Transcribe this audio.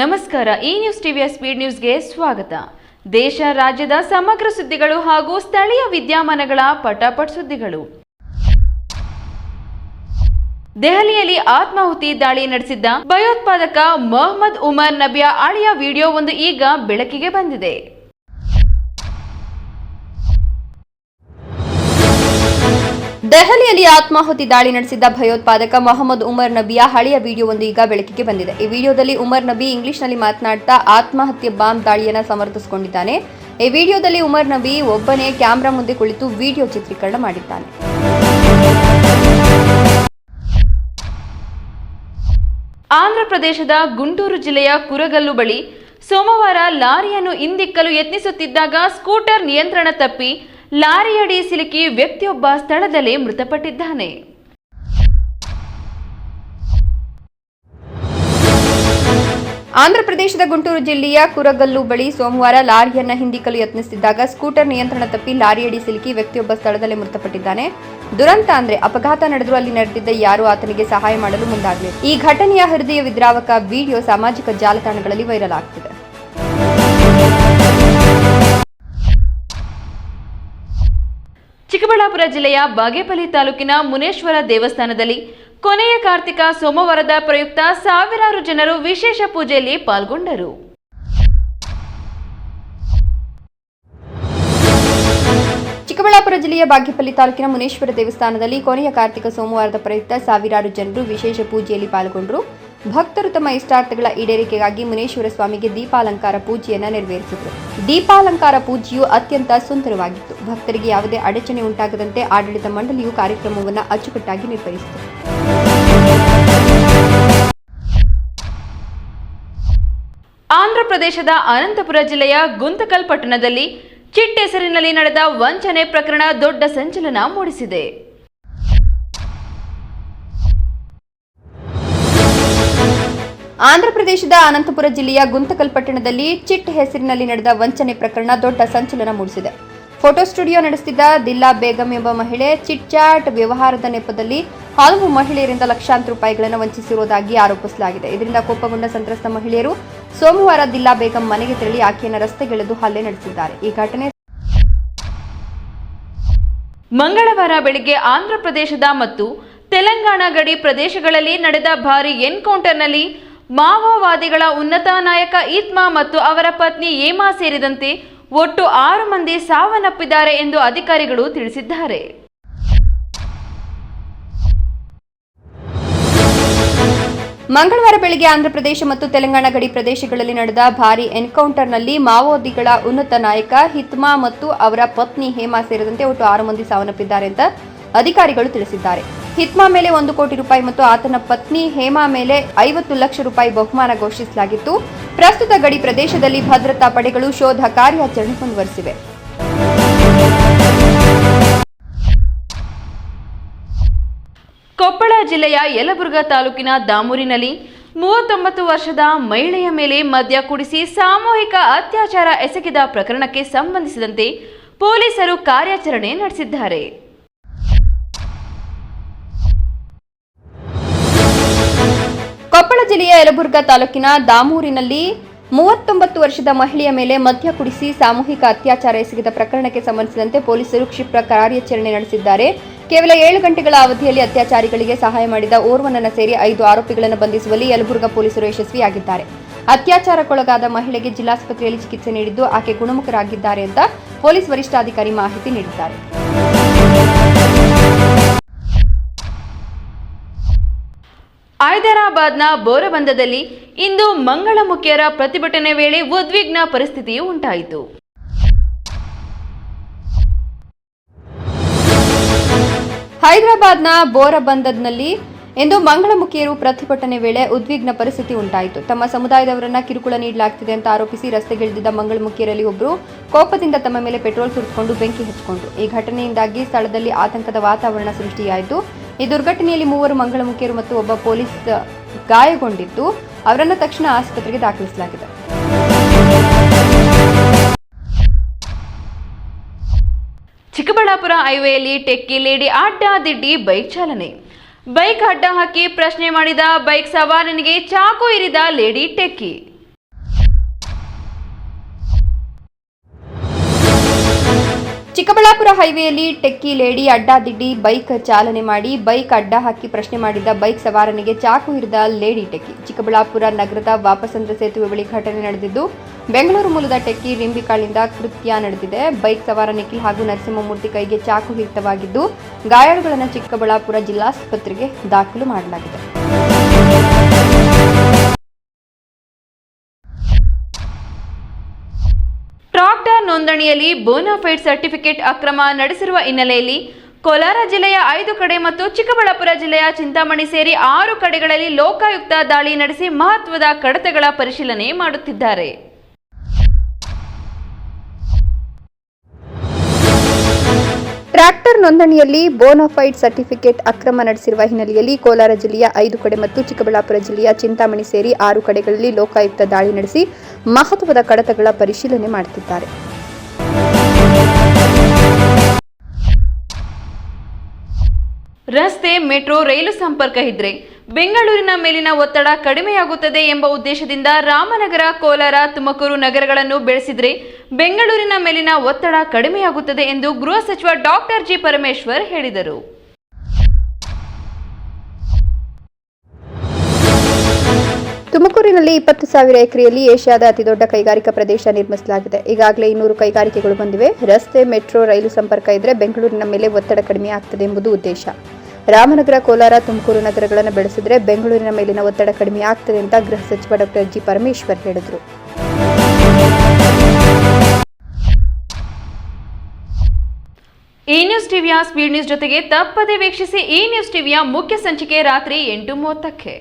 ನಮಸ್ಕಾರ, ಈ ನ್ಯೂಸ್ ಟಿವಿಯ ಸ್ಪೀಡ್ ನ್ಯೂಸ್ಗೆ ಸ್ವಾಗತ. ದೇಶ, ರಾಜ್ಯದ ಸಮಗ್ರ ಸುದ್ದಿಗಳು ಹಾಗೂ ಸ್ಥಳೀಯ ವಿದ್ಯಮಾನಗಳ ಪಟಾಪಟ್ ಸುದ್ದಿಗಳು. ದೆಹಲಿಯಲ್ಲಿ ಆತ್ಮಾಹುತಿ ದಾಳಿ ನಡೆಸಿದ್ದ ಭಯೋತ್ಪಾದಕ ಮೊಹಮ್ಮದ್ ಉಮರ್ ನಬಿಯ ಅಳಿಯ ವಿಡಿಯೋ ಒಂದು ಈಗ ಬೆಳಕಿಗೆ ಬಂದಿದೆ. ದೆಹಲಿಯಲ್ಲಿ ಆತ್ಮಾಹುತಿ ದಾಳಿ ನಡೆಸಿದ್ದ ಭಯೋತ್ಪಾದಕ ಮೊಹಮ್ಮದ್ ಉಮರ್ ನಬಿಯ ಹಳೆಯ ವಿಡಿಯೋವೊಂದು ಈಗ ಬೆಳಕಿಗೆ ಬಂದಿದೆ. ಈ ವಿಡಿಯೋದಲ್ಲಿ ಉಮರ್ ನಬಿ ಇಂಗ್ಲಿಷ್ನಲ್ಲಿ ಮಾತನಾಡ್ತಾ ಆತ್ಮಹತ್ಯೆ ಬಾಂಬ್ ದಾಳಿಯನ್ನ ಸಮರ್ಥಿಸಿಕೊಂಡಿದ್ದಾನೆ. ಈ ವಿಡಿಯೋದಲ್ಲಿ ಉಮರ್ ನಬಿ ಒಬ್ಬನೇ ಕ್ಯಾಮೆರಾ ಮುಂದೆ ಕುಳಿತು ವಿಡಿಯೋ ಚಿತ್ರೀಕರಣ ಮಾಡಿದ್ದಾನೆ. ಆಂಧ್ರಪ್ರದೇಶದ ಗುಂಟೂರು ಜಿಲ್ಲೆಯ ಕುರಗಲ್ಲು ಬಳಿ ಸೋಮವಾರ ಲಾರಿಯನ್ನು ಹಿಂದಿಕ್ಕಲು ಯತ್ನಿಸುತ್ತಿದ್ದಾಗ ಸ್ಕೂಟರ್ ನಿಯಂತ್ರಣ ತಪ್ಪಿ ಲಾರಿಯಡಿ ಸಿಲುಕಿ ವ್ಯಕ್ತಿಯೊಬ್ಬ ಸ್ಥಳದಲ್ಲೇ ಮೃತಪಟ್ಟಿದ್ದಾನೆ. ಆಂಧ್ರಪ್ರದೇಶದ ಗುಂಟೂರು ಜಿಲ್ಲೆಯ ಕುರಗಲ್ಲು ಬಳಿ ಸೋಮವಾರ ಲಾರಿಯನ್ನ ಹಿಂದಿಕ್ಕಲು ಯತ್ನಿಸುತ್ತಿದ್ದಾಗ ಸ್ಕೂಟರ್ ನಿಯಂತ್ರಣ ತಪ್ಪಿ ಲಾರಿಯಡಿ ಸಿಲುಕಿ ವ್ಯಕ್ತಿಯೊಬ್ಬ ಸ್ಥಳದಲ್ಲೇ ಮೃತಪಟ್ಟಿದ್ದಾನೆ. ದುರಂತ ಅಂದ್ರೆ ಅಪಘಾತ ನಡೆದರೂ ಅಲ್ಲಿ ನಡೆದಿದ್ದ ಯಾರು ಆತನಿಗೆ ಸಹಾಯ ಮಾಡಲು ಮುಂದಾಗಲಿಲ್ಲ ಈ ಘಟನೆಯ ಹೃದಯ ವಿದ್ರಾವಕ ವಿಡಿಯೋ ಸಾಮಾಜಿಕ ಜಾಲತಾಣಗಳಲ್ಲಿ ವೈರಲ್ ಆಗ್ತಿದೆ. ಚಿಕ್ಕಬಳ್ಳಾಪುರ ಜಿಲ್ಲೆಯ ಬಾಗೇಪಲ್ಲಿ ತಾಲೂಕಿನ ಮುನೇಶ್ವರ ದೇವಸ್ಥಾನದಲ್ಲಿ ಕೊನೆಯ ಕಾರ್ತಿಕ ಸೋಮವಾರದ ಪ್ರಯುಕ್ತ ಸಾವಿರಾರು ಜನರು ವಿಶೇಷ ಪೂಜೆಯಲ್ಲಿ ಪಾಲ್ಗೊಂಡರು. ಚಿಕ್ಕಬಳ್ಳಾಪುರ ಜಿಲ್ಲೆಯ ಬಾಗೇಪಲ್ಲಿ ತಾಲೂಕಿನ ಮುನೇಶ್ವರ ದೇವಸ್ಥಾನದಲ್ಲಿ ಕೊನೆಯ ಕಾರ್ತಿಕ ಸೋಮವಾರದ ಪ್ರಯುಕ್ತ ಸಾವಿರಾರು ಜನರು ವಿಶೇಷ ಪೂಜೆಯಲ್ಲಿ ಪಾಲ್ಗೊಂಡರು. ಭಕ್ತರು ತಮ್ಮ ಇಷ್ಟಾರ್ಥಗಳ ಈಡೇರಿಕೆಗಾಗಿ ಮುನೇಶ್ವರ ಸ್ವಾಮಿಗೆ ದೀಪಾಲಂಕಾರ ಪೂಜೆಯನ್ನ ನೆರವೇರಿಸಿದರು. ದೀಪಾಲಂಕಾರ ಪೂಜೆಯು ಅತ್ಯಂತ ಸುಂದರವಾಗಿತ್ತು. ಭಕ್ತರಿಗೆ ಯಾವುದೇ ಅಡಚಣೆ ಉಂಟಾಗದಂತೆ ಆಡಳಿತ ಮಂಡಳಿಯು ಕಾರ್ಯಕ್ರಮವನ್ನು ಅಚ್ಚುಕಟ್ಟಾಗಿ ನಿರ್ವಹಿಸಿತು. ಆಂಧ್ರಪ್ರದೇಶದ ಅನಂತಪುರ ಜಿಲ್ಲೆಯ ಗುಂತಕಲ್ ಪಟ್ಟಣದಲ್ಲಿ ಚಿಟ್ಟೆಸರಿನಲ್ಲಿ ನಡೆದ ವಂಚನೆ ಪ್ರಕರಣ ದೊಡ್ಡ ಸಂಚಲನ ಮೂಡಿಸಿದೆ. ಆಂಧ್ರಪ್ರದೇಶದ ಅನಂತಪುರ ಜಿಲ್ಲೆಯ ಗುಂತಕಲ್ ಪಟ್ಟಣದಲ್ಲಿ ಚಿಟ್ ಹೆಸರಿನಲ್ಲಿ ನಡೆದ ವಂಚನೆ ಪ್ರಕರಣ ದೊಡ್ಡ ಸಂಚಲನ ಮೂಡಿಸಿದೆ. ಫೋಟೋ ಸ್ಟುಡಿಯೋ ನಡೆಸುತ್ತಿದ್ದ ದಿಲ್ಲಾ ಬೇಗಂ ಎಂಬ ಮಹಿಳೆ ಚಿಟ್ ಚಾಟ್ ವ್ಯವಹಾರದ ನೆಪದಲ್ಲಿ ಹಲವು ಮಹಿಳೆಯರಿಂದ ಲಕ್ಷಾಂತರ ರೂಪಾಯಿಗಳನ್ನು ವಂಚಿಸಿರುವುದಾಗಿ ಆರೋಪಿಸಲಾಗಿದೆ. ಇದರಿಂದ ಕೋಪಗೊಂಡ ಸಂತ್ರಸ್ತ ಮಹಿಳೆಯರು ಸೋಮವಾರ ದಿಲ್ಲಾ ಬೇಗಂ ಮನೆಗೆ ತೆರಳಿ ಆಕೆಯನ್ನು ರಸ್ತೆಗೆಳೆದು ಹಲ್ಲೆ ನಡೆಸಿದ್ದಾರೆ. ಈ ಘಟನೆ ಮಂಗಳವಾರ ಬೆಳಿಗ್ಗೆ ಆಂಧ್ರಪ್ರದೇಶದ ಮತ್ತು ತೆಲಂಗಾಣ ಗಡಿ ಪ್ರದೇಶಗಳಲ್ಲಿ ನಡೆದ ಭಾರಿ ಎನ್ಕೌಂಟರ್ನಲ್ಲಿ ಮಾವೋವಾದಿಗಳ ಉನ್ನತ ನಾಯಕ ಈತ್ಮಾ ಮತ್ತು ಅವರ ಪತ್ನಿ ಏಮಾ ಸೇರಿದಂತೆ ಒಟ್ಟು ಆರು ಮಂದಿ ಸಾವನ್ನಪ್ಪಿದ್ದಾರೆ ಎಂದು ಅಧಿಕಾರಿಗಳು ತಿಳಿಸಿದ್ದಾರೆ. ಮಂಗಳವಾರ ಬೆಳಗ್ಗೆ ಆಂಧ್ರಪ್ರದೇಶ ಮತ್ತು ತೆಲಂಗಾಣ ಗಡಿ ಪ್ರದೇಶಗಳಲ್ಲಿ ನಡೆದ ಭಾರಿ ಎನ್ಕೌಂಟರ್ನಲ್ಲಿ ಮಾವೋದಿಗಳ ಉನ್ನತ ನಾಯಕ ಹಿತ್ಮಾ ಮತ್ತು ಅವರ ಪತ್ನಿ ಹೇಮಾ ಸೇರಿದಂತೆ ಒಟ್ಟು ಆರು ಮಂದಿ ಸಾವನ್ನಪ್ಪಿದ್ದಾರೆ ಅಂತ ಅಧಿಕಾರಿಗಳು ತಿಳಿಸಿದ್ದಾರೆ. ಹಿತ್ಮಾ ಮೇಲೆ ಒಂದು ಕೋಟಿ ರೂಪಾಯಿ ಮತ್ತು ಆತನ ಪತ್ನಿ ಹೇಮಾ ಮೇಲೆ ಐವತ್ತು ಲಕ್ಷ ರೂಪಾಯಿ ಬಹುಮಾನ ಘೋಷಿಸಲಾಗಿತ್ತು. ಪ್ರಸ್ತುತ ಗಡಿ ಪ್ರದೇಶದಲ್ಲಿ ಭದ್ರತಾ ಪಡೆಗಳು ಶೋಧ ಕಾರ್ಯಾಚರಣೆ ಮುಂದುವರೆಸಿವೆ. ಕೊಪ್ಪಳ ಜಿಲ್ಲೆಯ ಯಲಬುರ್ಗಾ ತಾಲೂಕಿನ ದಾಮೂರಿನಲ್ಲಿ ಮೂವತ್ತೊಂಬತ್ತು ವರ್ಷದ ಮಹಿಳೆಯ ಮೇಲೆ ಮದ್ಯ ಕುಡಿಸಿ ಸಾಮೂಹಿಕ ಅತ್ಯಾಚಾರ ಎಸಗಿದ ಪ್ರಕರಣಕ್ಕೆ ಸಂಬಂಧಿಸಿದಂತೆ ಪೊಲೀಸರು ಕಾರ್ಯಾಚರಣೆ ನಡೆಸಿದ್ದಾರೆ. ಜಿಲ್ಲೆಯ ಯಲಬುರ್ಗಾ ತಾಲೂಕಿನ ದಾಮೂರಿನಲ್ಲಿ ಮೂವತ್ತೊಂಬತ್ತು ವರ್ಷದ ಮಹಿಳೆಯ ಮೇಲೆ ಮದ್ಯ ಕುಡಿಸಿ ಸಾಮೂಹಿಕ ಅತ್ಯಾಚಾರ ಎಸಗಿದ ಪ್ರಕರಣಕ್ಕೆ ಸಂಬಂಧಿಸಿದಂತೆ ಪೊಲೀಸರು ಕ್ಷಿಪ್ರ ಕಾರ್ಯಾಚರಣೆ ನಡೆಸಿದ್ದಾರೆ. ಕೇವಲ ಏಳು ಗಂಟೆಗಳ ಅವಧಿಯಲ್ಲಿ ಅತ್ಯಾಚಾರಿಗಳಿಗೆ ಸಹಾಯ ಮಾಡಿದ ಓರ್ವನನ್ನ ಸೇರಿ ಐದು ಆರೋಪಿಗಳನ್ನು ಬಂಧಿಸುವಲ್ಲಿ ಯಲಬುರ್ಗಾ ಪೊಲೀಸರು ಯಶಸ್ವಿಯಾಗಿದ್ದಾರೆ. ಅತ್ಯಾಚಾರಕ್ಕೊಳಗಾದ ಮಹಿಳೆಗೆ ಜಿಲ್ಲಾಸ್ಪತ್ರೆಯಲ್ಲಿ ಚಿಕಿತ್ಸೆ ನೀಡಿದ್ದು ಆಕೆ ಗುಣಮುಖರಾಗಿದ್ದಾರೆ ಅಂತ ಪೊಲೀಸ್ ವರಿಷ್ಠಾಧಿಕಾರಿ ಮಾಹಿತಿ ನೀಡಿದ್ದಾರೆ. ಹೈದರಾಬಾದ್ನ ಬೋರಬಂದದಲ್ಲಿ ಇಂದು ಮಂಗಳಮುಖಿಯರ ಪ್ರತಿಭಟನೆ ವೇಳೆ ಉದ್ವಿಗ್ನ ಪರಿಸ್ಥಿತಿಯು ಉಂಟಾಯಿತು. ಹೈದರಾಬಾದ್ನ ಬೋರಬಂದದ್ನಲ್ಲಿ ಇಂದು ಮಂಗಳಮುಖಿಯರು ಪ್ರತಿಭಟನೆ ವೇಳೆ ಉದ್ವಿಗ್ನ ಪರಿಸ್ಥಿತಿ ಉಂಟಾಯಿತು. ತಮ್ಮ ಸಮುದಾಯದವರನ್ನ ಕಿರುಕುಳ ನೀಡಲಾಗ್ತಿದೆ ಅಂತ ಆರೋಪಿಸಿ ರಸ್ತೆಗಿಳಿದಿದ್ದ ಮಂಗಳಮುಖಿಯರಲ್ಲಿ ಒಬ್ಬರು ಕೋಪದಿಂದ ತಮ್ಮ ಮೇಲೆ ಪೆಟ್ರೋಲ್ ಸುರಿದುಕೊಂಡು ಬೆಂಕಿ ಹಚ್ಚಿಕೊಂಡ್ರು. ಈ ಘಟನೆಯಿಂದಾಗಿ ಸ್ಥಳದಲ್ಲಿ ಆತಂಕದ ವಾತಾವರಣ ಸೃಷ್ಟಿಯಾಯಿತು. ಈ ದುರ್ಘಟನೆಯಲ್ಲಿ ಮೂವರು ಮಂಗಳಮುಖಿಯರು ಮತ್ತು ಒಬ್ಬ ಪೊಲೀಸ್ ಗಾಯಗೊಂಡಿದ್ದು, ಅವರನ್ನು ತಕ್ಷಣ ಆಸ್ಪತ್ರೆಗೆ ದಾಖಲಿಸಲಾಗಿದೆ. ಚಿಕ್ಕಬಳ್ಳಾಪುರ ಹೈವೇಯಲ್ಲಿ ಟೆಕ್ಕಿ ಲೇಡಿ ಅಡ್ಡಾದಿಡ್ಡಿ ಬೈಕ್ ಚಾಲನೆ. ಬೈಕ್ ಅಡ್ಡ ಹಾಕಿ ಪ್ರಶ್ನೆ ಮಾಡಿದ ಬೈಕ್ ಸವಾರನಿಗೆ ಚಾಕು ಇರಿದ ಲೇಡಿ ಟೆಕ್ಕಿ. ಚಿಕ್ಕಬಳ್ಳಾಪುರ ಹೈವೇಯಲ್ಲಿ ಟೆಕ್ಕಿ ಲೇಡಿ ಅಡ್ಡಾದಿಡ್ಡಿ ಬೈಕ್ ಚಾಲನೆ ಮಾಡಿ ಬೈಕ್ ಅಡ್ಡ ಹಾಕಿ ಪ್ರಶ್ನೆ ಮಾಡಿದ್ದ ಬೈಕ್ ಸವಾರನಿಗೆ ಚಾಕು ಹಿಡಿದ ಲೇಡಿ ಟೆಕ್ಕಿ. ಚಿಕ್ಕಬಳ್ಳಾಪುರ ನಗರದ ವಾಪಸಂದ್ರ ಸೇತುವೆ ಬಳಿ ಘಟನೆ ನಡೆದಿದ್ದು, ಬೆಂಗಳೂರು ಮೂಲದ ಟೆಕ್ಕಿ ರಿಂಬಿಕಾಳಿಂದ ಕೃತ್ಯ ನಡೆದಿದೆ. ಬೈಕ್ ಸವಾರ ನಿಖಿಲ್ ಹಾಗೂ ನರಸಿಂಹಮೂರ್ತಿ ಕೈಗೆ ಚಾಕು ಹಿಡಿತವಾಗಿದ್ದು, ಗಾಯಾಳುಗಳನ್ನು ಚಿಕ್ಕಬಳ್ಳಾಪುರ ಜಿಲ್ಲಾಸ್ಪತ್ರೆಗೆ ದಾಖಲು ಮಾಡಲಾಗಿದೆ. ಟ್ರಾಕ್ಟರ್ ನೋಂದಣಿಯಲ್ಲಿ ಬೋನಾಫೈಡ್ ಸರ್ಟಿಫಿಕೇಟ್ ಅಕ್ರಮ ನಡೆಸಿರುವ ಹಿನ್ನೆಲೆಯಲ್ಲಿ ಕೋಲಾರ ಜಿಲ್ಲೆಯ ಐದು ಕಡೆ ಮತ್ತು ಚಿಕ್ಕಬಳ್ಳಾಪುರ ಜಿಲ್ಲೆಯ ಚಿಂತಾಮಣಿ ಸೇರಿ ಆರು ಕಡೆಗಳಲ್ಲಿ ಲೋಕಾಯುಕ್ತ ದಾಳಿ ನಡೆಸಿ ಮಹತ್ವದ ಕಡತಗಳ ಪರಿಶೀಲನೆ ಮಾಡುತ್ತಿದ್ದಾರೆ. ಟ್ರ್ಯಾಕ್ಟರ್ ನೋಂದಣಿಯಲ್ಲಿ ಬೋನಫೈಡ್ ಸರ್ಟಿಫಿಕೇಟ್ ಅಕ್ರಮ ನಡೆಸಿರುವ ಹಿನ್ನೆಲೆಯಲ್ಲಿ ಕೋಲಾರ ಜಿಲ್ಲೆಯ ಐದು ಕಡೆ ಮತ್ತು ಚಿಕ್ಕಬಳ್ಳಾಪುರ ಜಿಲ್ಲೆಯ ಚಿಂತಾಮಣಿ ಸೇರಿ ಆರು ಕಡೆಗಳಲ್ಲಿ ಲೋಕಾಯುಕ್ತ ದಾಳಿ ನಡೆಸಿ ಮಹತ್ವದ ಕಡತಗಳ ಪರಿಶೀಲನೆ ಮಾಡುತ್ತಿದ್ದಾರೆ. ರಸ್ತೆ, ಮೆಟ್ರೋ, ರೈಲು ಸಂಪರ್ಕ ಇದ್ರೆ ಬೆಂಗಳೂರಿನ ಮೇಲಿನ ಒತ್ತಡ ಕಡಿಮೆಯಾಗುತ್ತದೆ ಎಂಬ ಉದ್ದೇಶದಿಂದ ರಾಮನಗರ, ಕೋಲಾರ, ತುಮಕೂರು ನಗರಗಳನ್ನು ಬೆಳೆಸಿದರೆ ಬೆಂಗಳೂರಿನ ಮೇಲಿನ ಒತ್ತಡ ಕಡಿಮೆಯಾಗುತ್ತದೆ ಎಂದು ಗೃಹ ಸಚಿವ ಡಾಕ್ಟರ್ ಜಿ ಪರಮೇಶ್ವರ್ ಹೇಳಿದರು. ತುಮಕೂರಿನಲ್ಲಿ ಇಪ್ಪತ್ತು ಸಾವಿರ ಎಕರೆಯಲ್ಲಿ ಏಷ್ಯಾದ ಅತಿದೊಡ್ಡ ಕೈಗಾರಿಕಾ ಪ್ರದೇಶ ನಿರ್ಮಿಸಲಾಗಿದೆ. ಈಗಾಗಲೇ ಇನ್ನೂರು ಕೈಗಾರಿಕೆಗಳು ಬಂದಿವೆ. ರಸ್ತೆ, ಮೆಟ್ರೋ, ರೈಲು ಸಂಪರ್ಕ ಇದ್ರೆ ಬೆಂಗಳೂರಿನ ಮೇಲೆ ಒತ್ತಡ ಕಡಿಮೆ ಆಗ್ತದೆ ಎಂಬುದು ಉದ್ದೇಶ. ರಾಮನಗರ, ಕೋಲಾರ, ತುಮಕೂರು ನಗರಗಳನ್ನು ಬೆಳೆಸಿದ್ರೆ ಬೆಂಗಳೂರಿನ ಮೇಲಿನ ಒತ್ತಡ ಕಡಿಮೆ ಆಗ್ತದೆ ಅಂತ ಗೃಹ ಸಚಿವ ಡಾಕ್ಟರ್ ಜಿ ಪರಮೇಶ್ವರ್ ಹೇಳಿದರು. ಈ ನ್ಯೂಸ್ ಟಿವಿಯ ಸ್ಪೀಡ್ ನ್ಯೂಸ್ ಜೊತೆಗೆ ತಪ್ಪದೇ ವೀಕ್ಷಿಸಿ ಈ ನ್ಯೂಸ್ ಟಿವಿಯ ಮುಖ್ಯ ಸಂಚಿಕೆ ರಾತ್ರಿ ಎಂಟು ಮೂವತ್ತಕ್ಕೆ.